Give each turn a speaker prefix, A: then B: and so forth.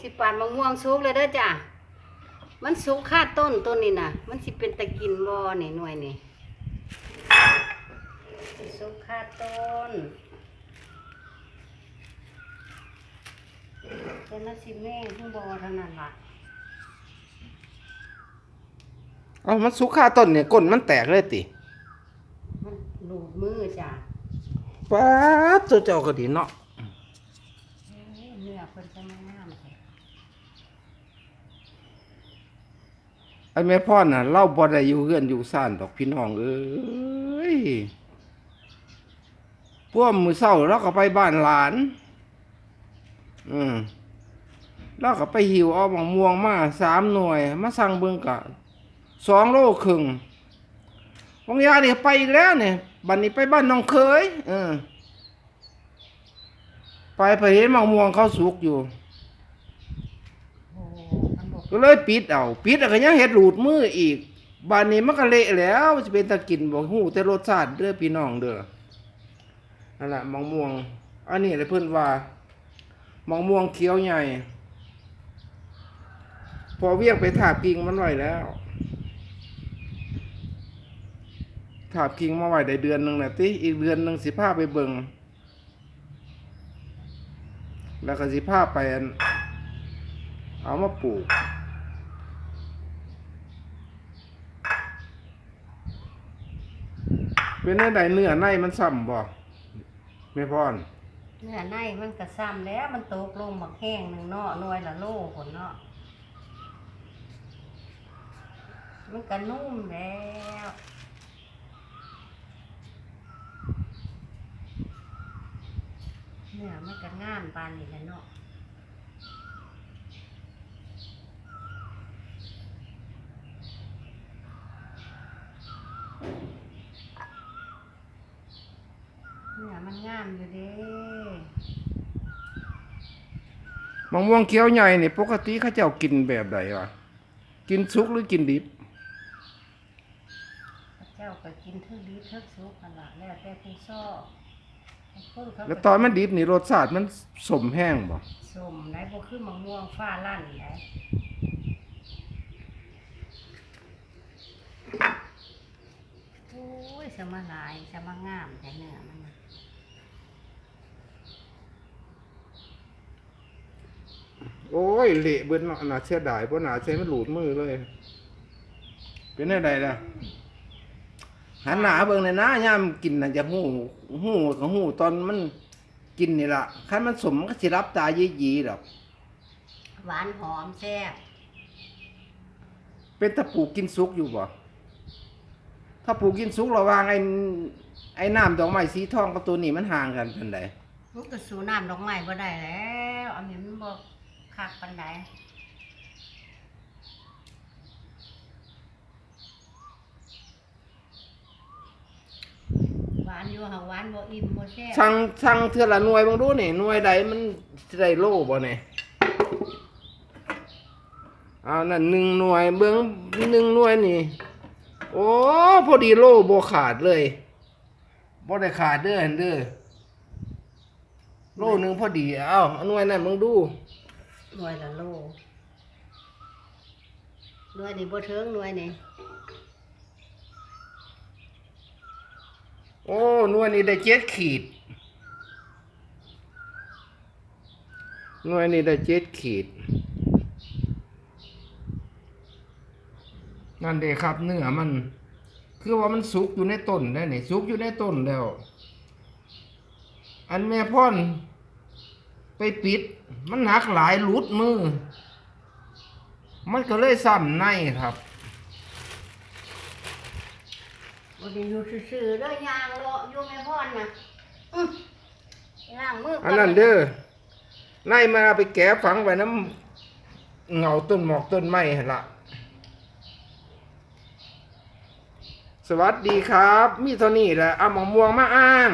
A: สิปานมะม่วงสุกเลยเด้อจ้ะมันสุกค่าต้นต้นนี่น่ะมันสิเป็นตะกินบ่นี่หน่วยนี่สุกค่าต้นแต่มันสิแม่งทั้งบ่เท่านั้นล่ะ
B: เอามันสุกค่าต้นเนี่ยก้นมันแตกเลยติ
A: มันหลูดมือจ้ะ
B: ป๊าดตัวเจ้าก็ดีเนาะ
A: เอ้ยเนื้อเพิ่นจะไม่งามแท้
B: ไอ้แม่พ่อน่ะเล่าบ่ได้อยู่เฮือนอยู่ซ่านดอกพี่น้องเอ้ยพวกมือเช้าเราก็ไปบ้านหลาน อืมเราก็ไปหิวเอามะม่วงมาสามหน่วย มาสั่งเบิ่งกะสองโลครึ่งบางยางนี่ไปอีกแล้วเนี่ยบัดนี้ไปบ้านน้องเคย เออ ไปไปเห็นมะม่วงเขาสุกอยู่
A: โอ้มันบอก
B: ก็เลยปิดเอา ปิดแล้วก็ยังเฮ็ดหลูดมืออีกบานนี้มันก็เละแล้วจะเป็นตะกินบ่ฮู้แต่รสชาติเด้อพี่น้องเด้อนั่นแหละมะม่วง อันนี้เลยเพิ่นว่ามะม่วงเขียวใหญ่ พอเวียงไปถาบกิ่งมันไว้แล้วถาบกิ่งมาไว้ได้เดือนหนึงน่ะติอีกเดือนหนึงสิพาไปเบิ่ง แล้วก็สิพาไปนเอามาปลูก เป็นได้ใดเนื้อในมันซ้ำบ่ไม่พอน
A: เนื้อในมันก็ซ้ำแล้วมันตกลงบักแห้งหนึ่งเนาะน่วยละโลผลเนาะมันก็นุ่มแล้ว เนื้อมันก็งามปานนี้แหละเนาะเนื้อมันงามอยู่เด้
B: มะม่วงเขียวใหญ่นี่ปกติเขาเจ้ากินแบบใดวะกินสุกหรือกินดิบ
A: พระเจ้าก็กินเทึกดีเทึกสุกกันละแล้วแต่ผู้ชอบบางคนเขา
B: แล้วตอนมันดิบนี่รสชาติมันสมแห้งบ่
A: สมได้บ่คือมะม่วงฟ้าลั่นได้โอ้ยสมาหลายสมางามแต่เนื้อมันน่ะ
B: โอ้ยเละเบิดเนาะน่าเสียดายบ่น่าใช้มันหลุดมือเลย เป็นได้ใดล่ะ หันหน้าเบิ่งในอยนะยามกินน่ะจะฮู้ฮู้ก็ฮู้ตอนมันกินนี่ล่ะคันมันสมมันก็สิรับตายีๆดอก
A: หวานหอมแซ่บ
B: เป็นตะปลูกกินสุกอยู่บ่ถ้าปลูกกินสุกระหว่างไอ้ไอ้น้ำดอกไม้สีทองกับตัวนี้มันห่างกันปานใด
A: มันก็สูน้ำดอกไม้บ่ได้แล้วอันนี้มันบ่คักปานใดหวาน อยู่หาหวานบ่อิ่มบ่แซ่บ
B: สั่งสั่งเทื่อละหน่วยเบิ่งดูนี่หน่วยใดมันสิได้โลบ่นี่เอานั่นหนึ่งหน่วยเบิ่งหนึ่งหน่วยนี่ โอ้พอดีโลบ่ขาดเลยบ่ได้ขาดเด้อหั่นเด้อโลหนึงพอดีเอ้าเอาหน่วยนั้นเบิ่งดู
A: หน่วยละโลหน่วยนี่บ่เทิงหน่วยนี่
B: โอ้ห น่วยนี้ได้เจ็ดขีดหน่วยนี้ได้เจ็ดขีด นั่นเด้ครับ เนื้อมัน คือว่ามันสุกอยู่ในต้นได้นี่สุกอยู่ในต้นแล้ว อันแม่พ่อนไปปิด มันหนักหลายหลุดมือ มันก็เลยซ้ำในครับ
A: บ่ได้อยู่ซื่อๆเด้อยางเลาะอยู่แม่พรน่ะอื้อล้างมือก่
B: อันนั้นเด้อไล่มาเอาไปแกะฝังไว้น้ำเงาต้นหมอกต้นไม้หั่นละสวัสดีครับ มีเท่านี้แหละเอามะม่วงมาอ้าง